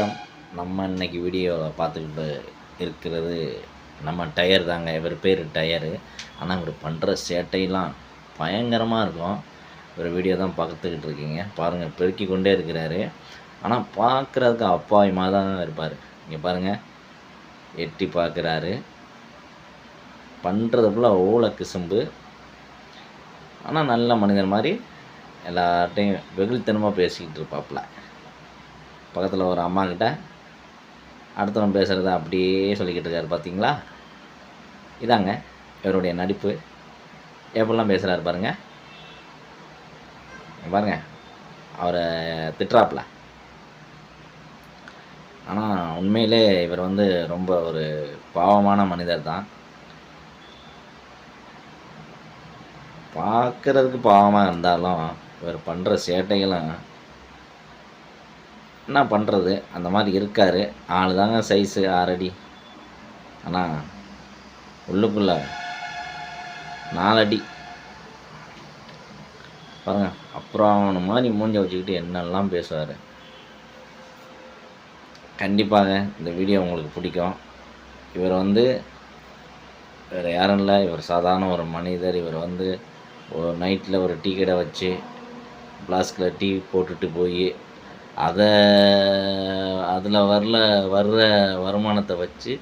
வணக்கம். நம்ம இன்னைக்கு வீடியோவில் பார்த்துக்கிட்டு இருக்கிறது நம்ம டயர் தாங்க. இவர் பேர் டயரு. ஆனால் இவர் பண்ணுற சேட்டையெல்லாம் பயங்கரமாக இருக்கும். ஒரு வீடியோ தான் பார்த்துக்கிட்டு இருக்கீங்க. பாருங்கள் பெருக்கி கொண்டே இருக்கிறாரு. ஆனால் பார்க்குறதுக்கு அப்பாவி தான் இருப்பார். இங்கே பாருங்கள் எட்டி பார்க்குறாரு. பண்ணுறது ஃபுல்லாக ஓலை கிசும்பு. ஆனால் நல்ல மனிதர் மாதிரி எல்லார்ட்டையும் வெகுளித்தனமாக பேசிக்கிட்டு இருப்பாப்புல. பக்கத்தில் ஒரு அம்மா கிட்ட அடுத்தவன் பேசுகிறத அப்படியே சொல்லிக்கிட்டு இருக்காரு பார்த்தீங்களா இதாங்க இவருடைய நடிப்பு. எப்படிலாம் பேசுகிறாரு பாருங்கள் பாருங்கள் பாருங்க அவரை திட்டுறாப்புல. ஆனால் உண்மையிலே இவர் வந்து ரொம்ப ஒரு பாவமான மனிதர் தான். பார்க்குறதுக்கு பாவமாக இருந்தாலும் இவர் பண்ணுற சேட்டைகளும் என்ன பண்ணுறது அந்த மாதிரி இருக்கார். ஆள் தாங்க சைஸு ஆறடி ஆனால் உள்ளுக்குள்ள நாலடி பாருங்க அப்புறம் அவனை மாதிரி மூஞ்ச வச்சுக்கிட்டு என்னெல்லாம் பேசுவார். கண்டிப்பாக இந்த வீடியோ உங்களுக்கு பிடிக்கும். இவர் வந்து வேறு யாரும் இல்லை. இவர் சாதாரண ஒரு மனிதர். இவர் வந்து ஒரு நைட்டில் ஒரு டீ கடை வச்சு ஃப்ளாஸ்கில் டீ போட்டுட்டு போய் அதை அதில் வரல வர்ற வருமானத்தை வச்சு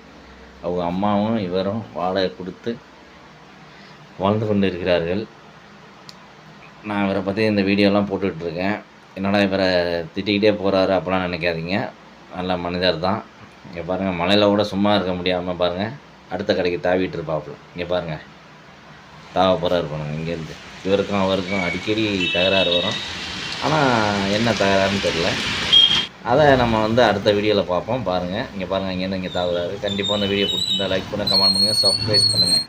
அவங்க அம்மாவும் இவரும் வாடகை கொடுத்து வாழ்ந்து கொண்டு இருக்கிறார்கள் நான் இவரை பற்றி இந்த வீடியோலாம் போட்டுட்ருக்கேன். என்னடா இவரை திட்டிக்கிட்டே போகிறாரு அப்படிலாம் நினைக்காதீங்க. நல்ல மனிதர் தான். இங்கே பாருங்கள் மலையில் கூட சும்மா இருக்க முடியாமல் பாருங்கள் அடுத்த கடைக்கு தாவிட்டு இருப்பாப்புல. இங்கே பாருங்கள் தாவ போகிறாரு பாருங்க இங்கேருந்து. இவருக்கும் அவருக்கும் அடிக்கடி தகராறு வரும். ஆனால் என்ன தகராறுன்னு தெரில அதை நம்ம வந்து அடுத்த வீடியோவில் பார்ப்போம். பாருங்கள் இங்கே பாருங்கள் இங்கேருந்து இங்கே தாவுறாரு கண்டிப்பாக அந்த வீடியோ பிடிச்சிருந்தா லைக் பண்ணுங்கள் கமெண்ட் பண்ணுங்கள் சப்ஸ்கிரைப் பண்ணுங்கள்